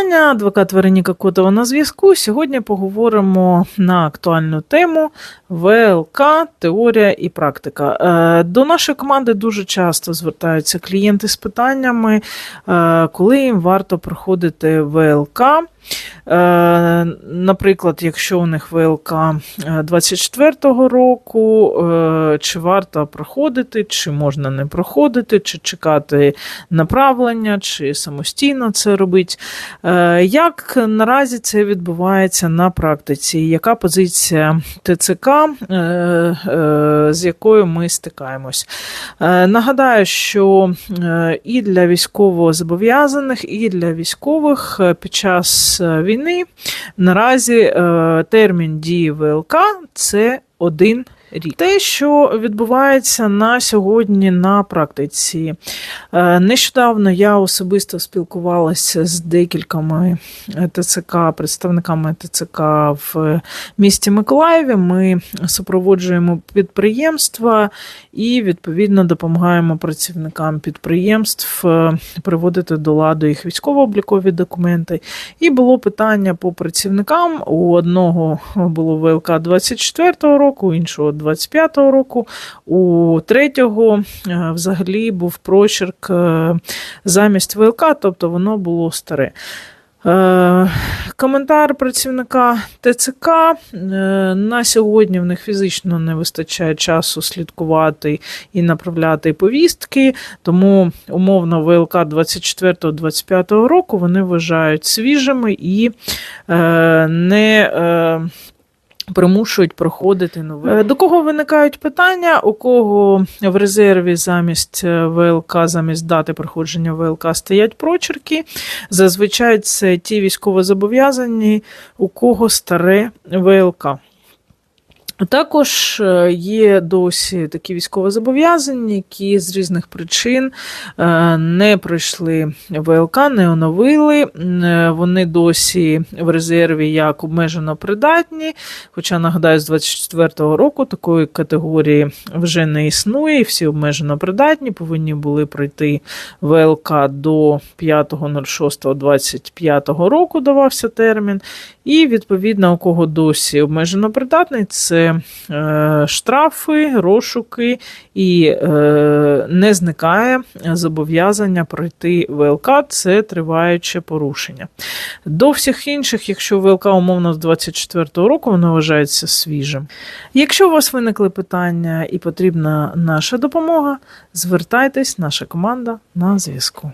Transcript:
вітання. Адвокат Вероніка Котова на зв'язку. Сьогодні поговоримо на актуальну тему ВЛК, теорія і практика. Е, До нашої команди дуже часто звертаються клієнти з питаннями, е, коли їм варто проходити ВЛК. Е, Наприклад, якщо у них ВЛК 24-го року, е, чи варто проходити, чи можна не проходити, чи чекати направлення, чи самостійно це робити. Е, Як наразі це відбувається на практиці? Яка позиція ТЦК, е, е, з якою ми стикаємось? Е, Нагадаю, що е, і для військовозобов'язаних, і для військових е, під час е, війни. Наразі е, термін дії ВЛК це один рік. Те, що відбувається на сьогодні на практиці. Е, Нещодавно я особисто спілкувалася з декількома ТЦК, представниками ТЦК в місті Миколаєві. Ми супроводжуємо підприємства і відповідно допомагаємо працівникам підприємств е, приводити до ладу їх військово-облікові документи. І було питання по працівникам. У одного було ВЛК 24-го року, у іншого 25-го року, у третього е, взагалі був прочерк е, замість ВЛК, тобто воно було старе. Е, Коментар працівника ТЦК. На сьогодні в них фізично не вистачає часу слідкувати і направляти повістки, тому умовно ВЛК 24-25 року вони вважають свіжими і не. Примушують проходити нове. До кого виникають питання? У кого в резерві замість е, ВЛК, замість дати проходження ВЛК стоять прочерки? Зазвичай це ті військовозобов'язані, у кого старе ВЛК. Також е, є досі такі військовозобов'язані, які з різних причин е, не пройшли ВЛК, не оновили. Е, Вони досі в резерві як обмежено придатні. Хоча, нагадаю, з 24-го року такої категорії вже не існує, всі обмежено придатні повинні були пройти ВЛК до 5.06.25 року давався термін. І, відповідно, у кого досі обмежено придатний, це е, штрафи, розшуки і е, не зникає зобов'язання пройти ВЛК, це триваюче порушення. До всіх інших, якщо ВЛК умовно з 24 року, воно вважається свіжим. Якщо у вас виникли питання і потрібна наша допомога, звертайтесь, наша команда на зв'язку.